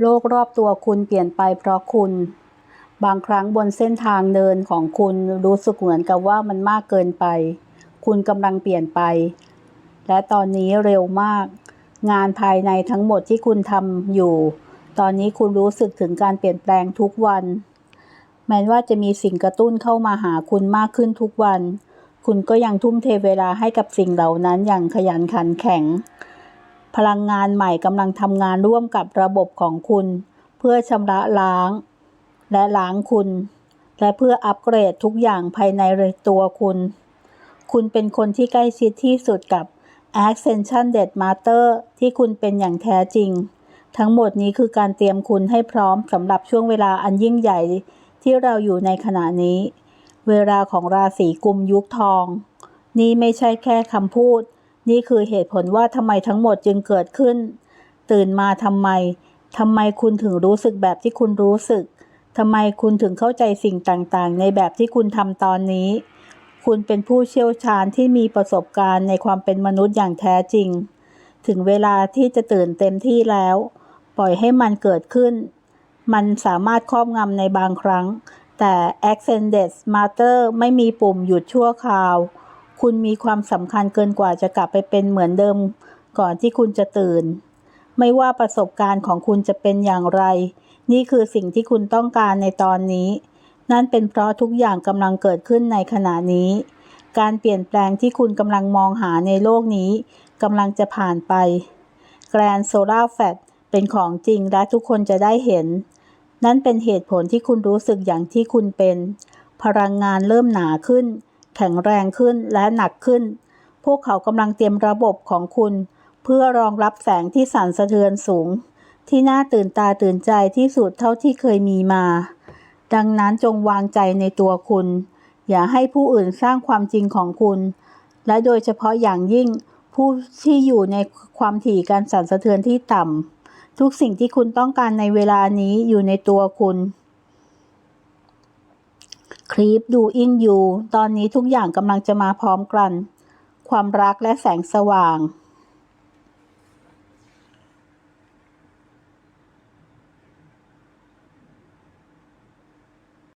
โลกรอบตัวคุณเปลี่ยนไปเพราะคุณ บางครั้งบนเส้นทางเดินของคุณรู้สึกเหมือนกับว่ามันมากเกินไป คุณกำลังเปลี่ยนไป และตอนนี้เร็วมาก งานภายในทั้งหมดที่คุณทำอยู่ ตอนนี้คุณรู้สึกถึงการเปลี่ยนแปลงทุกวัน แม้ว่าจะมีสิ่งกระตุ้นเข้ามาหาคุณมากขึ้นทุกวัน คุณก็ยังทุ่มเทเวลาให้กับสิ่งเหล่านั้นอย่างขยันขันแข็ง พลังงานใหม่กำลังทำงานร่วมกับระบบของคุณ เพื่อชำระล้าง และล้างคุณ และเพื่ออัปเกรดทุกอย่างภายในตัวคุณ คุณเป็นคนที่ใกล้ชิดที่สุดกับ Ascension Dead Master ที่คุณเป็นอย่างแท้จริง ทั้งหมดนี้คือการเตรียมคุณให้พร้อมสำหรับช่วงเวลาอันยิ่งใหญ่ที่เราอยู่ในขณะนี้ เวลาของราศีกุมยุคทอง นี่ไม่ใช่แค่คำพูด นี่คือเหตุผลว่าทำไมทั้งหมดจึงเกิดขึ้น ตื่นมาทำไมทำไมคุณถึงรู้สึกแบบที่คุณรู้สึกทำไมคุณถึงเข้าใจสิ่งต่างๆ ในแบบที่คุณทำตอนนี้ คุณเป็นผู้เชี่ยวชาญที่มีประสบการณ์ในความเป็นมนุษย์อย่างแท้จริง ถึงเวลาที่จะตื่นเต็มที่แล้ว ปล่อยให้มันเกิดขึ้น มันสามารถครอบงำในบางครั้ง แต่ Accended Matter ไม่มีปุ่มหยุดชั่วคราว คุณมีความสำคัญเกินกว่าจะกลับไปเป็นเหมือนเดิมก่อนที่คุณจะตื่น ไม่ว่าประสบการณ์ของคุณจะเป็นอย่างไร นี่คือสิ่งที่คุณต้องการในตอนนี้ นั่นเป็นเพราะทุกอย่างกำลังเกิดขึ้นในขณะนี้ การเปลี่ยนแปลงที่คุณกำลังมองหาในโลกนี้กำลังจะผ่านไป แกรนโซลาแฟตเป็นของจริงและทุกคนจะได้เห็น นั่นเป็นเหตุผลที่คุณรู้สึกอย่างที่คุณเป็น พลังงานเริ่มหนาขึ้น แข็งแรงขึ้นและหนักขึ้น พวกเขากำลังเตรียมระบบของคุณ เพื่อรองรับแสงที่สั่นสะเทือนสูง ที่น่าตื่นตาตื่นใจที่สุดเท่าที่เคยมีมา ดังนั้นจงวางใจในตัวคุณ อย่าให้ผู้อื่นสร้างความจริงของคุณ และโดยเฉพาะอย่างยิ่งผู้ที่อยู่ในความถี่การสั่นสะเทือนที่ต่ำทุกสิ่งที่คุณต้องการในเวลานี้อยู่ในตัวคุณ คลิปดูอิงอยู่ ตอนนี้ทุกอย่างกำลังจะมาพร้อมกัน ความรักและแสงสว่าง